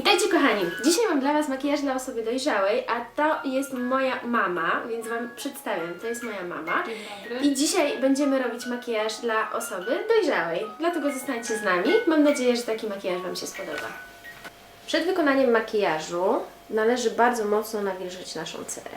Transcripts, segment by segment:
Witajcie kochani! Dzisiaj mam dla Was makijaż dla osoby dojrzałej, a to jest moja mama, więc Wam przedstawiam. To jest moja mama. I dzisiaj będziemy robić makijaż dla osoby dojrzałej. Dlatego zostańcie z nami. Mam nadzieję, że taki makijaż Wam się spodoba. Przed wykonaniem makijażu należy bardzo mocno nawilżyć naszą cerę.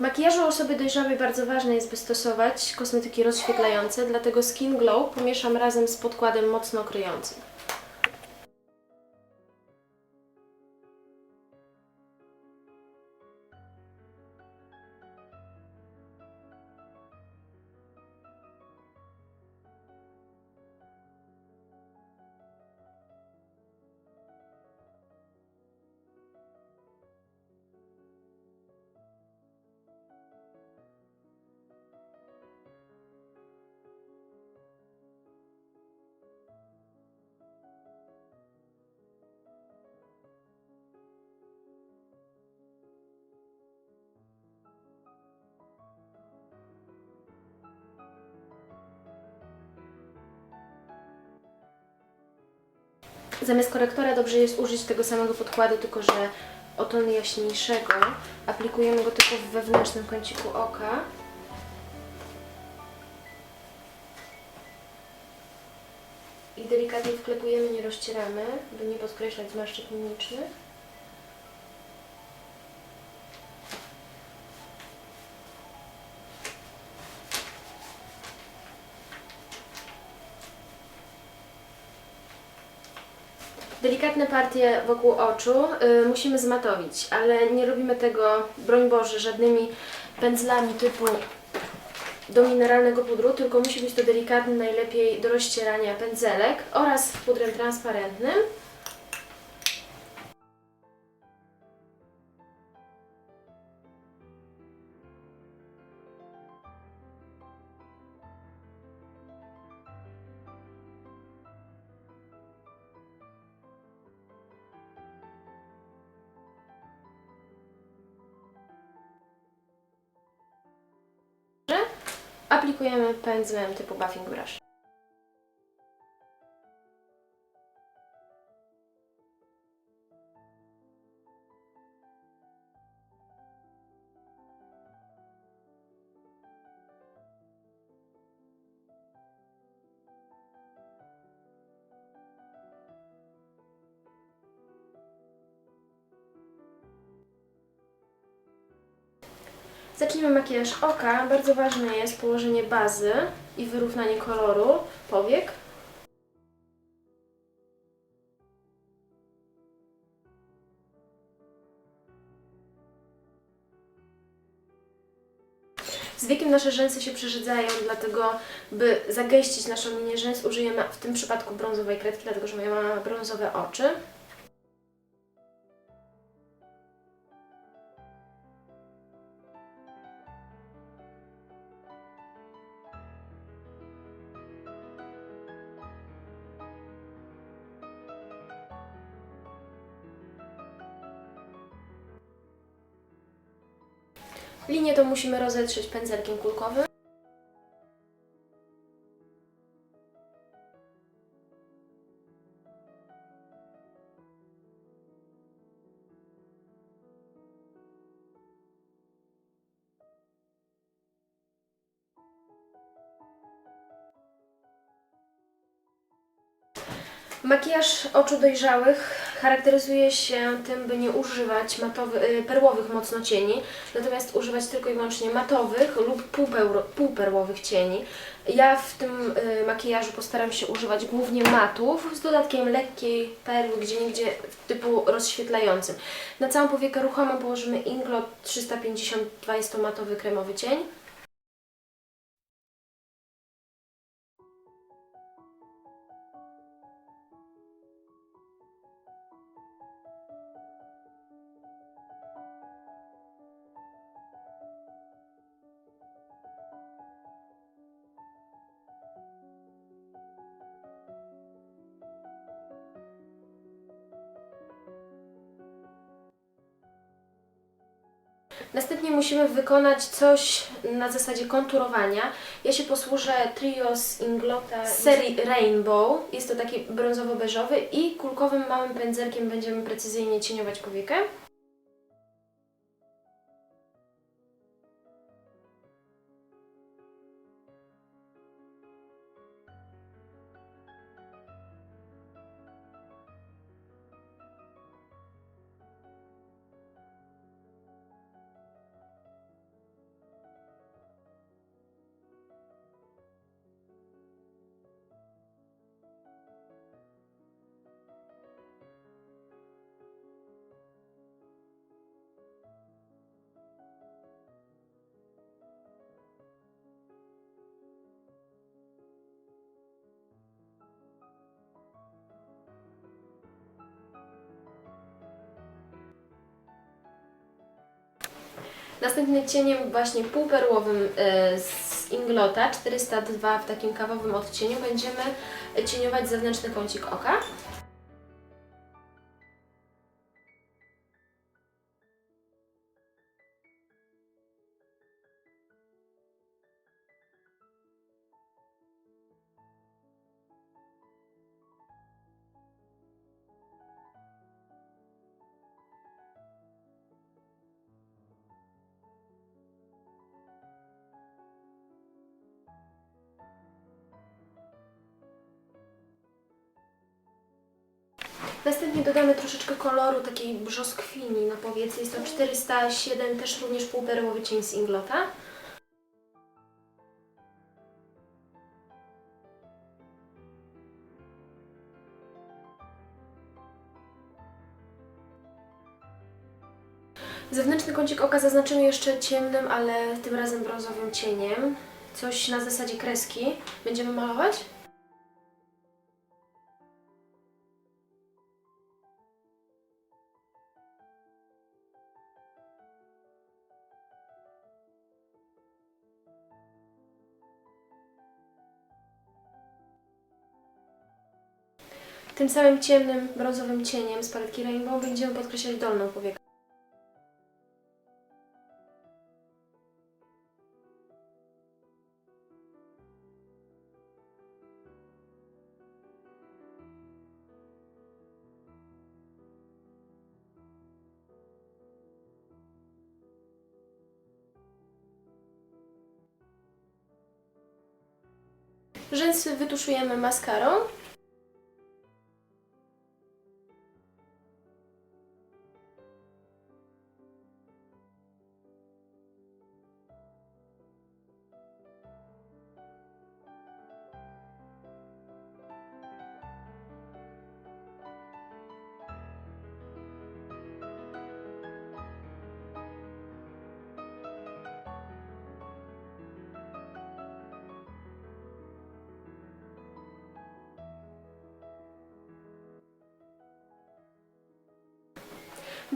Makijażu osoby dojrzałej bardzo ważne jest, by stosować kosmetyki rozświetlające, dlatego Skin Glow pomieszam razem z podkładem mocno kryjącym. Zamiast korektora dobrze jest użyć tego samego podkładu, tylko że o ton jaśniejszego. Aplikujemy go tylko w wewnętrznym kąciku oka. I delikatnie wklepujemy, nie rozcieramy, by nie podkreślać zmarszczek mimicznych. Delikatne partie wokół oczu y, musimy zmatowić, ale nie robimy tego, broń Boże, żadnymi pędzlami typu do mineralnego pudru, tylko musi być to delikatny, najlepiej do rozcierania pędzelek oraz pudrem transparentnym. Aplikujemy pędzlem typu buffing brush. Zacznijmy makijaż oka. Bardzo ważne jest położenie bazy i wyrównanie koloru powiek. Z wiekiem nasze rzęsy się przerzedzają, dlatego by zagęścić naszą linię rzęs użyjemy w tym przypadku brązowej kredki, dlatego że moja mama ma brązowe oczy. Linię to musimy rozetrzeć pędzelkiem kulkowym. Makijaż oczu dojrzałych charakteryzuje się tym, by nie używać matowy, y, perłowych mocno cieni, natomiast używać tylko i wyłącznie matowych lub półperłowych cieni. Ja w tym y, makijażu postaram się używać głównie matów z dodatkiem lekkiej perły, gdzie niegdzie typu rozświetlającym. Na całą powiekę ruchomą położymy Inglot 352, jest to matowy kremowy cień. Następnie musimy wykonać coś na zasadzie konturowania. Ja się posłużę trio z Inglota z serii Rainbow. Jest to taki brązowo-beżowy i kulkowym małym pędzelkiem będziemy precyzyjnie cieniować powiekę. Następnie cieniem właśnie półperłowym e, z Inglota 402 w takim kawowym odcieniu będziemy cieniować zewnętrzny kącik oka. Następnie dodamy troszeczkę koloru takiej brzoskwini na powiece. Jest to 407, też również półperłowy cień z Inglota. Zewnętrzny kącik oka zaznaczymy jeszcze ciemnym, ale tym razem brązowym cieniem. Coś na zasadzie kreski. Będziemy malować? Tym samym ciemnym, brązowym cieniem z paletki Rainbow będziemy podkreślać dolną powiekę. Rzęsy wytuszujemy maskarą.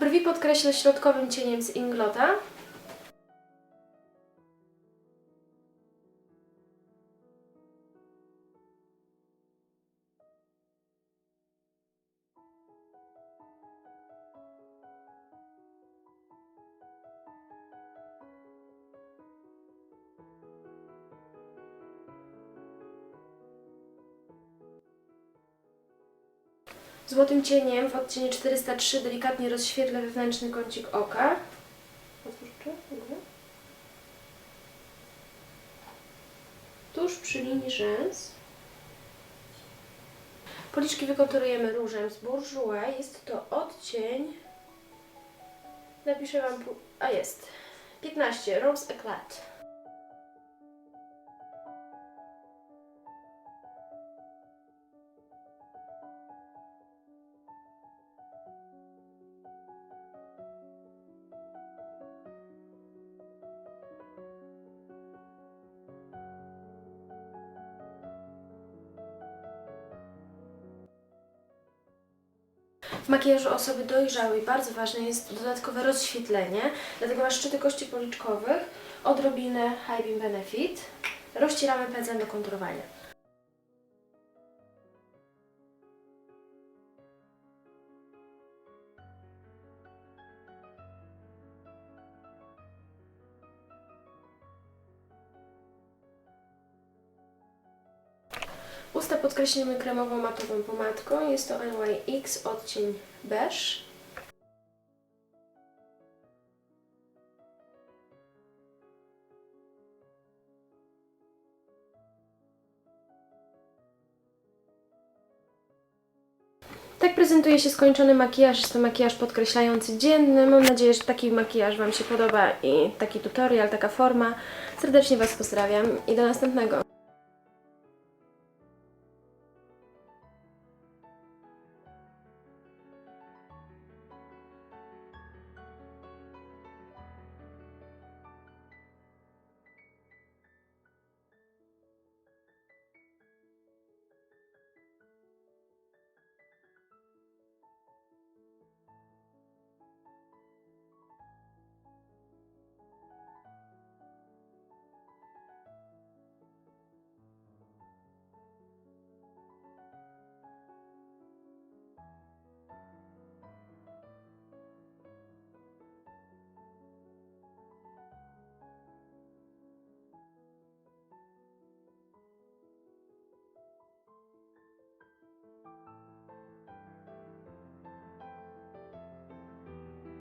Brwi podkreślę środkowym cieniem z Inglota. Złotym cieniem w odcieniu 403 delikatnie rozświetlę wewnętrzny kącik oka. Tuż przy linii rzęs. Policzki wykonturujemy różem z Bourjois. Jest to odcień. Napiszę Wam. A jest. 15. Rose Eclat. Makijażu osoby dojrzałej bardzo ważne jest dodatkowe rozświetlenie, dlatego na szczyty kości policzkowych odrobinę High Beam Benefit rozcieramy pędzlem do konturowania. Usta podkreślimy kremową matową pomadką. Jest to NYX odcień beige. Tak prezentuje się skończony makijaż. Jest to makijaż podkreślający dzienny. Mam nadzieję, że taki makijaż Wam się podoba i taki tutorial, taka forma. Serdecznie Was pozdrawiam i do następnego.